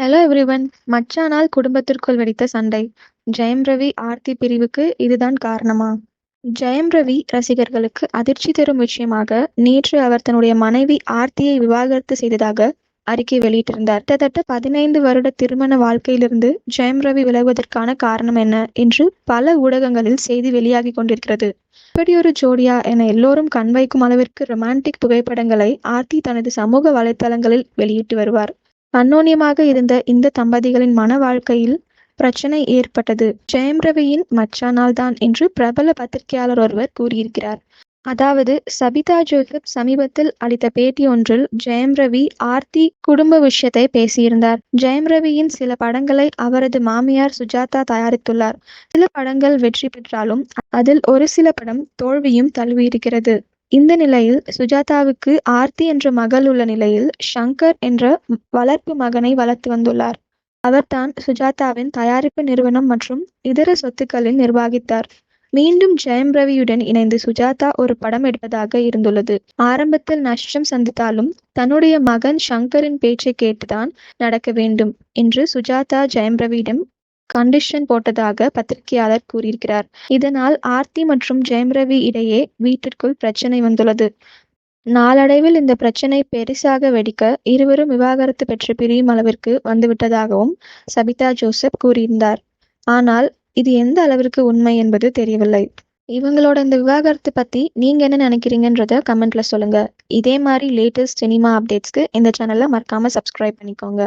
Hello everyone மச்சானால் குடும்பத்திற்குள் வெடித்த சண்டை. ஜெயம் ரவி ஆர்த்தி பிரிவுக்கு இதுதான் காரணமா? ஜெயம் ரவி ரசிகர்களுக்கு அதிர்ச்சி தரும் விஷயமாக நேற்று அவர் தன்னுடைய மனைவி ஆர்த்தியை விவாகரத்து செய்ததாக அறிக்கை வெளியிட்டிருந்தார். கிட்டத்தட்ட பதினைந்து வருட திருமண வாழ்க்கையிலிருந்து ஜெயம் ரவி விலகுவதற்கான காரணம் என்ன என்று பல ஊடகங்களில் செய்தி வெளியாகி கொண்டிருக்கிறது. இப்படி ஒரு ஜோடியா என எல்லோரும் கண் வைக்கும் அளவிற்கு ரொமான்டிக் புகைப்படங்களை ஆர்த்தி தனது சமூக வலைத்தளங்களில் வெளியிட்டு வருவார். அன்னோன்யமாக இருந்த இந்த தம்பதிகளின் மன வாழ்க்கையில் பிரச்சனை ஏற்பட்டது. ஜெயம் ரவியின் மச்சானால் தான் என்று பிரபல பத்திரிகையாளர் ஒருவர் கூறியிருக்கிறார். அதாவது சபிதா ஜோசப் சமீபத்தில் அளித்த பேட்டி ஒன்றில் ஜெயம் ரவி ஆர்த்தி குடும்ப விஷயத்தை பேசியிருந்தார். ஜெயம் ரவியின் சில படங்களை அவரது மாமியார் சுஜாதா தயாரித்துள்ளார். சில படங்கள் வெற்றி பெற்றாலும் அதில் ஒரு சில படம் தோல்வியும் தழுவியிருக்கிறது. இந்த நிலையில் சுஜாதாவுக்கு ஆர்த்தி என்ற மகள் உள்ள நிலையில் ஷங்கர் என்ற வளர்ப்பு மகனை வளர்த்து வந்துள்ளார். அவர்தான் சுஜாதாவின் தயாரிப்பு நிறுவனம் மற்றும் இதர சொத்துக்களில் நிர்வகித்தார். மீண்டும் ஜெயம் ரவியுடன் இணைந்து சுஜாதா ஒரு படம் எடுப்பதாக இருந்துள்ளது. ஆரம்பத்தில் நஷ்டம் சந்தித்தாலும் தன்னுடைய மகன் ஷங்கரின் பேச்சை கேட்டுதான் நடக்க வேண்டும் என்று சுஜாதா ஜெயம் ரவியிடம் கண்டிஷன் போட்டதாக பத்திரிகையாளர் கூறியிருக்கிறார். இதனால் ஆர்த்தி மற்றும் ஜெயம் ரவி இடையே வீட்டிற்குள் பிரச்சனை வந்துள்ளது. நாளடைவில் இந்த பிரச்சனை பெரிசாக வெடிக்க இருவரும் விவாகரத்து பெற்று பிரியும் அளவிற்கு வந்துவிட்டதாகவும் சபிதா ஜோசப் கூறியிருந்தார். ஆனால் இது எந்த அளவிற்கு உண்மை என்பது தெரியவில்லை. இவங்களோட இந்த விவாகரத்து பத்தி நீங்க என்ன நினைக்கிறீங்கன்றத கமெண்ட்ல சொல்லுங்க. இதே மாதிரி லேட்டஸ்ட் சினிமா அப்டேட்ஸ்க்கு இந்த சேனலை மறக்காம சப்ஸ்கிரைப் பண்ணிக்கோங்க.